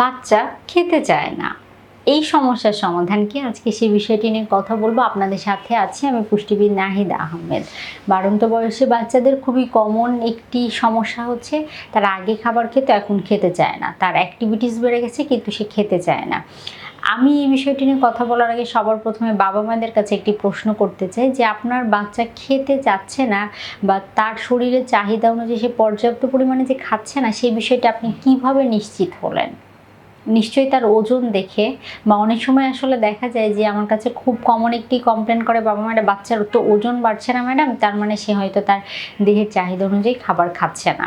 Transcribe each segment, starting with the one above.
বাচ্চা খেতে চায় না। এই সমস্যার সমাধান কি? আজকে সেই বিষয়টি নিয়ে কথা বলব। আপনাদের সাথে আছি আমি পুষ্টিবিদ নাহিদ আহমেদ। বারন্ত বয়সে বাচ্চাদের খুবই কমন একটি সমস্যা হচ্ছে, তারা আগে খাবার খেতে, এখন খেতে চায় না। তার অ্যাক্টিভিটিস বেড়ে গেছে, কিন্তু সে খেতে চায় না। আমি এই বিষয়টি নিয়ে কথা বলার আগে সবার প্রথমে বাবা মাদের কাছে একটি প্রশ্ন করতে চাই যে, আপনার বাচ্চা খেতে চাচ্ছে না বা তার শরীরের চাহিদা অনুযায়ী সে পর্যাপ্ত পরিমাণে যে খাচ্ছে না সেই বিষয়টা আপনি কীভাবে নিশ্চিত হলেন? নিশ্চয়ই তার ওজন দেখে বা অনেক সময় আসলে দেখা যায় যে আমার কাছে খুব কমন একটি কমপ্লেন করে বাবা ম্যাডাম বাচ্চার তো ওজন বাড়ছে না ম্যাডাম তার মানে সে হয়তো তার দেহের চাহিদা অনুযায়ী খাবার খাচ্ছে না।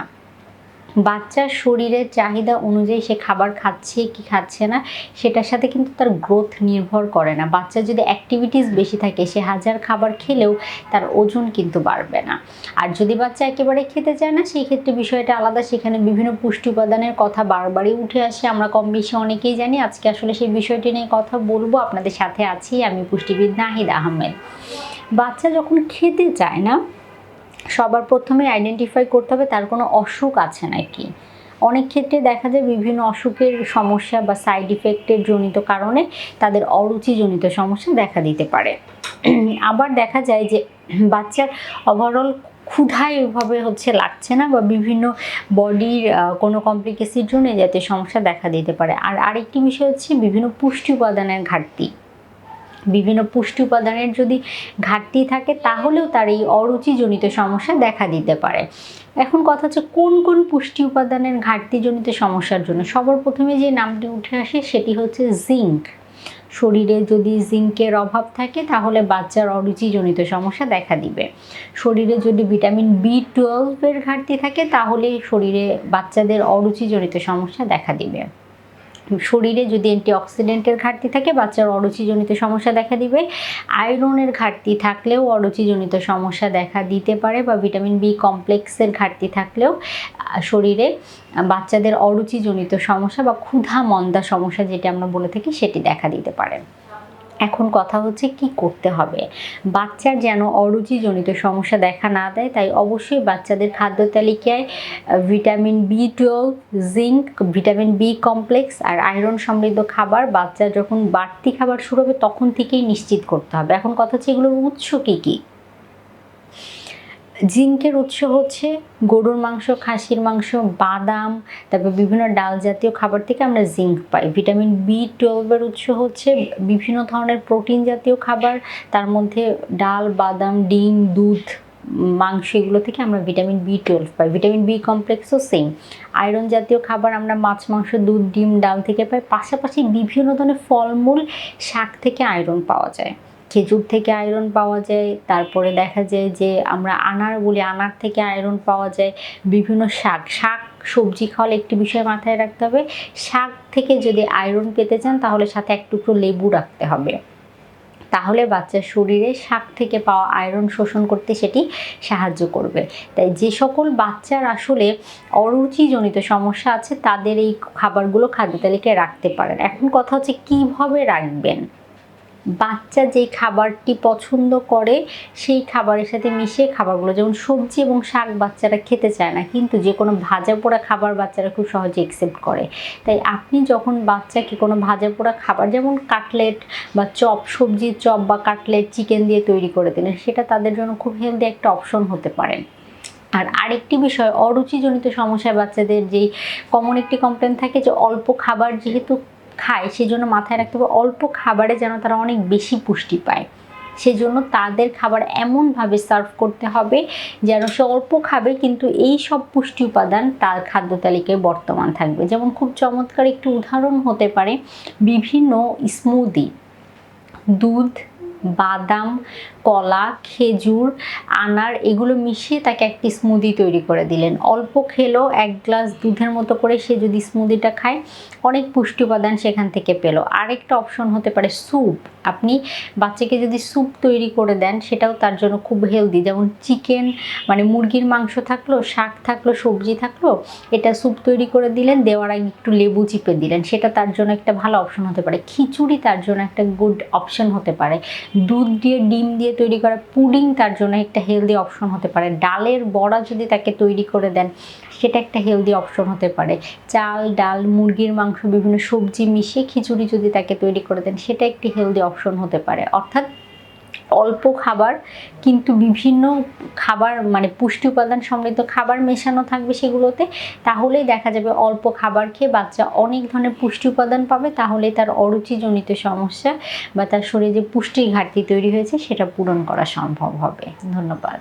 বাচ্চার শরীরের চাহিদা অনুযায়ী সে খাবার খাচ্ছে কি খাচ্ছে না, সেটার সাথে কিন্তু তার গ্রোথ নির্ভর করে না। বাচ্চার যদি অ্যাক্টিভিটিস বেশি থাকে, সে হাজার খাবার খেলেও তার ওজন কিন্তু বাড়বে না। আর যদি বাচ্চা একেবারে খেতে চায় না, সেই ক্ষেত্রে বিষয়টা আলাদা। সেখানে বিভিন্ন পুষ্টি উপাদানের কথা বারবারই উঠে আসে। আমরা কম বেশি অনেকেই জানি, আজকে আসলে সেই বিষয়টি নিয়ে কথা বলব। আপনাদের সাথে আছি আমি পুষ্টিবিদ নাহিদ আহমেদ। বাচ্চা যখন খেতে চায় না সবার প্রথমে আইডেন্টিফাই করতে হবে তার কোনো অসুখ আছে নাকি। অনেক ক্ষেত্রে দেখা যায় বিভিন্ন অসুখের সমস্যা বা সাইড ইফেক্টের জনিত কারণে তাদের অরুচিজনিত সমস্যা দেখা দিতে পারে। আবার দেখা যায় যে বাচ্চার ওভারঅল ক্ষুধায় ওইভাবে হচ্ছে লাগছে না বা বিভিন্ন বডির কোনো কমপ্লিকেসির জন্য যাতে সমস্যা দেখা দিতে পারে। আর আরেকটি বিষয় হচ্ছে বিভিন্ন পুষ্টি উপাদানের ঘাটতি। বিভিন্ন পুষ্টি উপাদানের যদি ঘাটতি থাকে, তাহলেও তার এই অরুচিজনিত সমস্যা দেখা দিতে পারে। এখন কথা হচ্ছে, কোন কোন পুষ্টি উপাদানের ঘাটতিজনিত সমস্যার জন্য? সবার প্রথমে যে নামটি উঠে আসে, সেটি হচ্ছে জিঙ্ক। শরীরে যদি জিঙ্কের অভাব থাকে, তাহলে বাচ্চার অরুচিজনিত সমস্যা দেখা দিবে। শরীরে যদি ভিটামিন বি টুয়েলভের ঘাটতি থাকে, তাহলে শরীরে বাচ্চাদের অরুচিজনিত সমস্যা দেখা দিবে। শরীরে যদি অ্যান্টিঅক্সিডেন্টের ঘাটতি থাকে, বাচ্চার অরুচিজনিত সমস্যা দেখা দিবে। আয়রনের ঘাটতি থাকলেও অরুচিজনিত সমস্যা দেখা দিতে পারে বা ভিটামিন বি কমপ্লেক্সের ঘাটতি থাকলেও শরীরে বাচ্চাদের অরুচিজনিত সমস্যা বা ক্ষুধা, মন্দা সমস্যা যেটা আমরা বলে থাকি, সেটি দেখা দিতে পারে। এখন কথা হচ্ছে কি করতে হবে? বাচ্চার যেন অরুচিজনিত সমস্যা দেখা না দেয়, তাই অবশ্যই বাচ্চাদের খাদ্য তালিকায় vitamin B twelve zinc vitamin B complex আর আয়রন সমৃদ্ধ খাবার বাচ্চা যখন বাড়তি খাবার শুরু হবে তখন থেকেই নিশ্চিত করতে হবে। এখন কথা হচ্ছে এগুলোর উৎস কী কী? জিঙ্কের উৎস হচ্ছে গরুর মাংস, খাসির মাংস, বাদাম, তারপর বিভিন্ন ডাল জাতীয় খাবার থেকে আমরা জিঙ্ক পাই। ভিটামিন বি টুয়েলভের উৎস হচ্ছে বিভিন্ন ধরনের প্রোটিন জাতীয় খাবার। তার মধ্যে ডাল, বাদাম, ডিম, দুধ, মাংস এগুলো থেকে আমরা ভিটামিন বি টুয়েলভ পাই। ভিটামিন বি কমপ্লেক্সও সেম আয়রন জাতীয় খাবার আমরা মাছ, মাংস, দুধ, ডিম, ডাল থেকে পাই। পাশাপাশি বিভিন্ন ধরনের ফলমূল, শাক থেকে আয়রন পাওয়া যায়। খেজুর থেকে আয়রন পাওয়া যায়, তারপরে দেখা যায় যে আমরা আনার বলি, আনার থেকে আয়রন পাওয়া যায়। বিভিন্ন শাক শাক সবজি খাওয়ালে একটি বিষয় মাথায় রাখতে হবে। শাক থেকে যদি আয়রন পেতে চান, তাহলে সাথে এক টুকরো লেবু রাখতে হবে। তাহলে বাচ্চার শরীরে শাক থেকে পাওয়া আয়রন শোষণ করতে সেটি সাহায্য করবে। তাই যে সকল বাচ্চার আসলে অরুচিজনিত সমস্যা আছে, তাদের এই খাবারগুলো খাদ্য তালিকায় রাখতে পারেন। এখন কথা হচ্ছে কীভাবে রাখবেন? বাচ্চা যেই খাবারটি পছন্দ করে, সেই খাবারের সাথে মিশিয়ে খাবারগুলো, যেমন সবজি এবং শাক বাচ্চারা খেতে চায় না, কিন্তু যে কোনো ভাজা পোড়া খাবার বাচ্চারা খুব সহজে একসেপ্ট করে। তাই আপনি যখন বাচ্চাকে কোনো ভাজা পোড়া খাবার, যেমন কাটলেট বা চপ, সবজির চপ বা কাটলেট চিকেন দিয়ে তৈরি করে দিলেন, সেটা তাদের জন্য খুব হেলদি একটা অপশন হতে পারে। আর আরেকটি বিষয়, অরুচিজনিত সমস্যায় বাচ্চাদের যেই কমন একটি কমপ্লেন থাকে যে, অল্প খাবার যেহেতু খায়, সেজন্য মাথায় রাখতে হবে অল্প খাবারে যেন তারা অনেক বেশি পুষ্টি পায়। সেজন্য তাদের খাবার এমনভাবে সার্ভ করতে হবে যেন সে অল্প খাবে, কিন্তু এই সব পুষ্টি উপাদান তার খাদ্য তালিকায় বর্তমান থাকবে। যেমন খুব চমৎকার একটি উদাহরণ হতে পারে, বিভিন্ন স্মুদি দুধ বাদাম, কলা, খেজুর, আনার এগুলো মিশিয়ে তাকে একটি স্মুদি তৈরি করে দিলেন। অল্প খেলো, এক গ্লাস দুধের মতো করে সে যদি স্মুদিটা খায়, অনেক পুষ্টি উপাদান সেখান থেকে পেল। আরেকটা অপশন হতে পারে স্যুপ আপনি বাচ্চাকে যদি স্যুপ তৈরি করে দেন, সেটাও তার জন্য খুব হেলদি যেমন চিকেন মানে মুরগির মাংস থাকল, শাক থাকল, সবজি থাকল, এটা স্যুপ তৈরি করে দিলেন, দেওয়ার আগে একটু লেবু চিপে দিলেন। সেটা তার জন্য একটা ভালো অপশন হতে পারে। খিচুড়ি তার জন্য একটা গুড অপশন হতে পারে। দুধ দিয়ে, ডিম দিয়ে তৈরি করা পুডিং তার জন্য একটা হেলদি অপশন হতে পারে। ডালের বড়া যদি তাকে তৈরি করে দেন, সেটা একটা হেলদি অপশন হতে পারে। চাল, ডাল, মুরগির মাংস, বিভিন্ন সবজি মিশিয়ে খিচুড়ি যদি তাকে তৈরি করে দেন, সেটা একটি হেলদি অপশন হতে পারে। অর্থাৎ অল্প খাবার, কিন্তু বিভিন্ন খাবার মানে পুষ্টি উপাদান সমৃদ্ধ খাবার মেশানো থাকবে সেগুলোতে, তাহলেই দেখা যাবে অল্প খাবার খেয়ে বাচ্চা অনেক ধরনের পুষ্টি উপাদান পাবে তাহলে তার অরুচিজনিত সমস্যা বা তার শরীরে যে পুষ্টির ঘাটতি তৈরি হয়েছে, সেটা পূরণ করা সম্ভব হবে। ধন্যবাদ।